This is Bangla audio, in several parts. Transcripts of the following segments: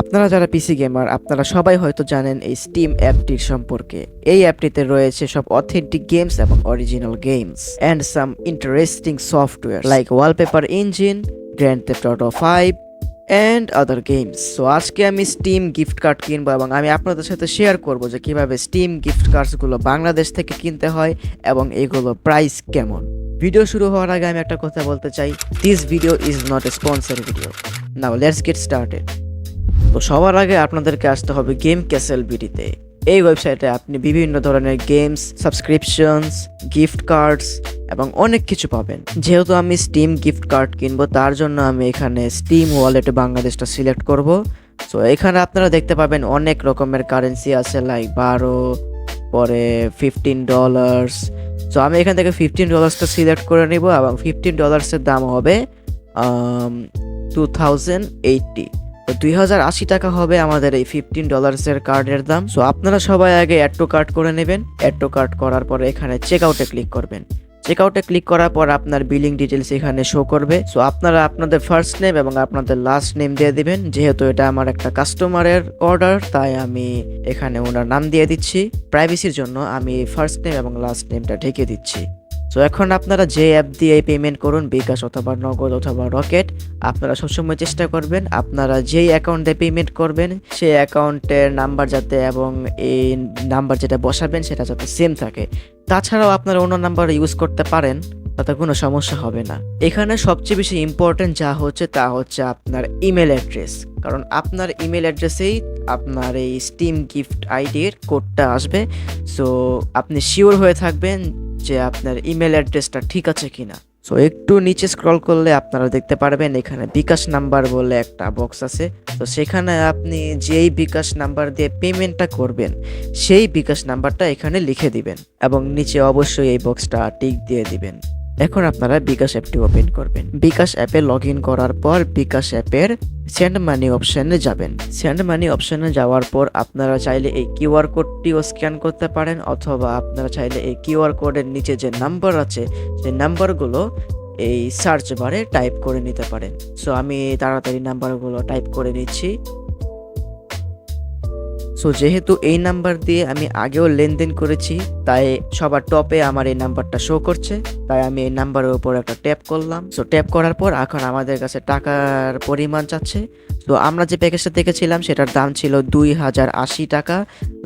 আপনারা যারা পিসি গেমার আপনারা সবাই হয়তো জানেন এই স্টিম অ্যাপটির সম্পর্কে। এই অ্যাপটিতে রয়েছে সব অথেন্টিক গেমস এবং original games and some interesting software like wallpaper engine grand theft auto five and other games so আজকে আমি স্টিম গিফট কার্ড কিনবো এবং আমি আপনাদের সাথে শেয়ার করব যে কীভাবে স্টিম গিফট কার্ডসগুলো বাংলাদেশ থেকে কিনতে হয় এবং এগুলো প্রাইস কেমন। ভিডিও শুরু হওয়ার আগে আমি একটা কথা বলতে চাই। This video is not a sponsor video now let's get started তো সবার আগে আপনাদেরকে আসতে হবে গেম ক্যাসেল বিডিতে এই ওয়েবসাইটে আপনি বিভিন্ন ধরনের গেমস সাবস্ক্রিপশনস গিফট কার্ডস এবং অনেক কিছু পাবেন। যেহেতু আমি স্টিম গিফট কার্ড কিনবো, তার জন্য আমি এখানে স্টিম ওয়ালেট বাংলাদেশটা সিলেক্ট করব। সো এখানে আপনারা দেখতে পাবেন অনেক রকমের কারেন্সি আছে লাইক বারো, পরে ফিফটিন ডলার্স সো আমি এখান থেকে ফিফটিন ডলার্সটা সিলেক্ট করে নিব এবং ফিফটিন ডলার্সের দাম হবে টু থাউজেন্ড এইটটি দুই হাজার আশি টাকা হবে আমাদের এই ফিফটিন ডলার্সের কার্ডের দাম। সো আপনারা সবাই আগে অ্যাড টু কার্ড করে নেবেন। অ্যাড টু কার্ড করার পরে এখানে চেক আউটে ক্লিক করবেন। চেক আউটে ক্লিক করার পর আপনার বিলিং ডিটেলস এখানে শো করবে। সো আপনারা আপনাদের ফার্স্ট নেম এবং আপনাদের লাস্ট নেম দিয়ে দিবেন। যেহেতু এটা আমার একটা কাস্টমারের অর্ডার তাই আমি এখানে ওনার নাম দিয়ে দিচ্ছি। প্রাইভেসির জন্য আমি ফার্স্ট নেম এবং লাস্ট নেমটা ঢেকে দিচ্ছি। সো এখন আপনারা যে অ্যাপ দিয়ে পেমেন্ট করুন, বিকাশ অথবা নগদ অথবা রকেট আপনারা সবসময় চেষ্টা করবেন আপনারা যেই অ্যাকাউন্টে পেমেন্ট করবেন, সেই অ্যাকাউন্টের নাম্বার যাতে এবং এই নাম্বার যেটা বসাবেন, সেটা যাতে সেম থাকে। তাছাড়াও আপনারা অন্য নাম্বার ইউজ করতে পারেন, তাতে কোনো সমস্যা হবে না। এখানে সবচেয়ে বেশি ইম্পর্টেন্ট যা হচ্ছে তা হচ্ছে আপনার ইমেল অ্যাড্রেস কারণ আপনার ইমেল অ্যাড্রেসেই আপনার এই স্টিম গিফট আইডির কোডটা আসবে। সো আপনি শিওর হয়ে থাকবেন যে আপনার ইমেল অ্যাড্রেসটা ঠিক আছে কিনা। সো একটু নিচে স্ক্রল করলে আপনারা দেখতে পারবেন এখানে বিকাশ নাম্বার বলে একটা বক্স আছে। তো সেখানে আপনি যেই বিকাশ নাম্বার দিয়ে পেমেন্টটা করবেন, সেই বিকাশ নাম্বারটা এখানে লিখে দিবেন এবং নিচে অবশ্যই এই বক্সটা টিক দিয়ে দিবেন। এখন আপনারা বিকাশ অ্যাপটি ওপেন করবেন। বিকাশ অ্যাপে লগ করার পর বিকাশ অ্যাপের সেন্ড মানি অপশানে যাবেন। সেন্ড মানি অপশানে যাওয়ার পর আপনারা চাইলে এই কিউআর কোডটিও স্ক্যান করতে পারেন অথবা আপনারা চাইলে এই কিউআর কোডের নিচে যে নাম্বার আছে সেই নাম্বারগুলো এই সার্চ বারে টাইপ করে নিতে পারেন। সো আমি তাড়াতাড়ি নাম্বারগুলো টাইপ করে নিচ্ছি। সো যেহেতু এই নাম্বার দিয়ে আমি আগেও লেনদেন করেছি, তাই সবার টপে আমার এই নাম্বারটা শো করছে। তাই আমি এই নাম্বারের উপর একটা ট্যাপ করলাম। সো ট্যাপ করার পর এখন আমাদের কাছে টাকার পরিমাণ চাচ্ছে তো আমরা যে প্যাকেজটা দেখেছিলাম, সেটার দাম ছিল দুই হাজার আশি টাকা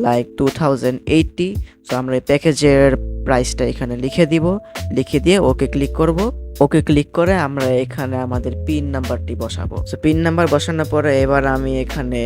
like two thousand eighty so আমরা এই প্যাকেজের প্রাইসটা এখানে লিখে দিব। লিখে দিয়ে ওকে ক্লিক করব। ওকে ক্লিক করে আমরা এখানে আমাদের পিন নাম্বারটি বসাবো। সো পিন নাম্বার বসানোর পরে এবার আমি এখানে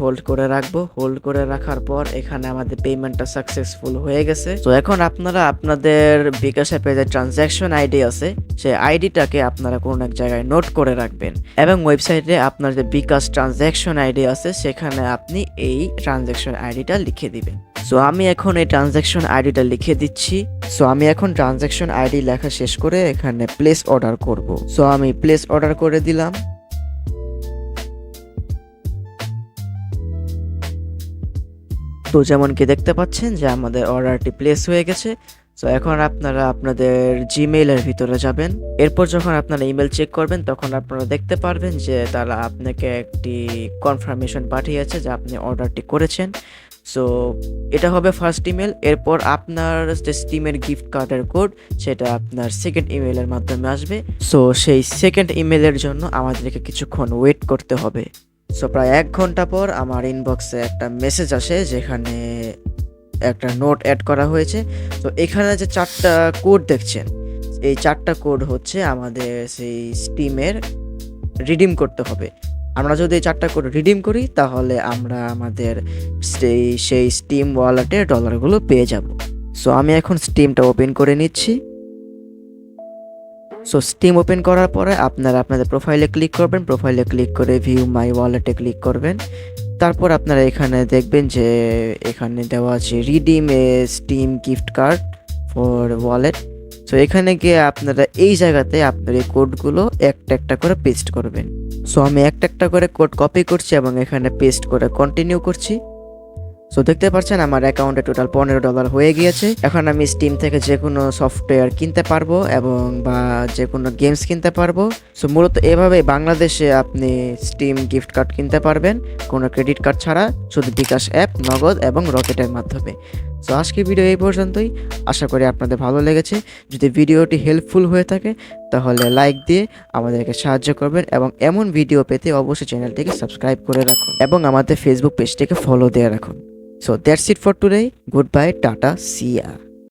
হোল্ড করে রাখব। হোল্ড করে রাখার পর এখানে আমাদের পেমেন্টটা সাকসেসফুল হয়ে গেছে। তো এখন আপনারা আপনাদের বিকাশ অ্যাপে যে ট্রানজ্যাকশন আইডি আছে, সেই আইডিটাকে আপনারা কোনো এক জায়গায় নোট করে রাখবেন। এবং ওয়েবসাইটে আপনার যে বিকাশ ট্রানজ্যাকশন আইডি আছে, সেখানে আপনি এই ট্রানজ্যাকশন আইডিটা লিখে দিবেন। সো আমি এখন এই ট্রানজ্যাকশন আইডিটা লিখে দিচ্ছি। সো আমি এখন ট্রানজ্যাকশন আইডি লেখা শেষ করে এখানে প্লেস অর্ডার করব। সো আমি প্লেস অর্ডার করে দিলাম। তো যেমন কি দেখতে পাচ্ছেন যে আমাদের অর্ডারটি প্লেস হয়ে গেছে। সো এখন আপনারা আপনাদের জিমেইলের ভিতরে যাবেন। এরপর যখন আপনারা ইমেল চেক করবেন, তখন আপনারা দেখতে পারবেন যে তারা আপনাকে একটি কনফার্মেশন পাঠিয়েছে যে আপনি অর্ডারটি করেছেন। সো এটা হবে ফার্স্ট ইমেল এরপর আপনার যে স্টিমের গিফট কার্ডের কোড সেটা আপনার সেকেন্ড ইমেলের মাধ্যমে আসবে। সো সেই সেকেন্ড ইমেলের জন্য আমাদেরকে কিছুক্ষণ ওয়েট করতে হবে। সো প্রায় এক ঘণ্টা পর আমার ইনবক্সে একটা মেসেজ আসে, যেখানে একটা নোট অ্যাড করা হয়েছে। তো এখানে যে চারটা কোড দেখছেন, এই চারটা কোড হচ্ছে আমাদের সেই স্টিমের রিডিম করতে হবে। আমরা যদি এই চারটা কোড রিডিম করি, তাহলে আমরা আমাদের সেই সেই স্টিম ওয়ালেটে ডলারগুলো পেয়ে যাব। সো আমি এখন স্টিমটা ওপেন করে নিচ্ছি। সো স্টিম ওপেন করার পরে আপনারা আপনাদের প্রোফাইলে ক্লিক করবেন। প্রোফাইলে ক্লিক করে ভিউ মাই ওয়ালেটে ক্লিক করবেন। তারপর আপনারা এখানে দেখবেন যে এখানে দেওয়া আছে redeem a Steam gift card for wallet so এখানে গিয়ে আপনারা এই জায়গাতে আপনার এই কোডগুলো একটা একটা করে পেস্ট করবেন। সো আমি একটা একটা করে কোড কপি করছি এবং এখানে পেস্ট করে কন্টিনিউ করছি। সো দেখতে পাচ্ছেন আমার অ্যাকাউন্টে টোটাল পনেরো ডলার হয়ে গিয়েছে। এখন আমি স্টিম থেকে যে কোনো সফটওয়্যার কিনতে পারব এবং বা যে কোনো গেমস কিনতে পারব। সো মূলত এভাবে বাংলাদেশে আপনি স্টিম গিফট কার্ড কিনতে পারবেন। কোনো ক্রেডিট কার্ড ছাড়া, শুধু বিকাশ অ্যাপ নগদ এবং রকেটের মাধ্যমে। সো আজকে ভিডিও এই পর্যন্তই। আশা করি আপনাদের ভালো লেগেছে। যদি ভিডিওটি হেল্পফুল হয়ে থাকে, তাহলে লাইক দিয়ে আমাদেরকে সাহায্য করবেন এবং এমন ভিডিও পেতে অবশ্যই চ্যানেলটিকে সাবস্ক্রাইব করে রাখুন এবং আমাদের ফেসবুক পেজটিকে ফলো দিয়ে রাখুন। So that's it for today good bye tata see ya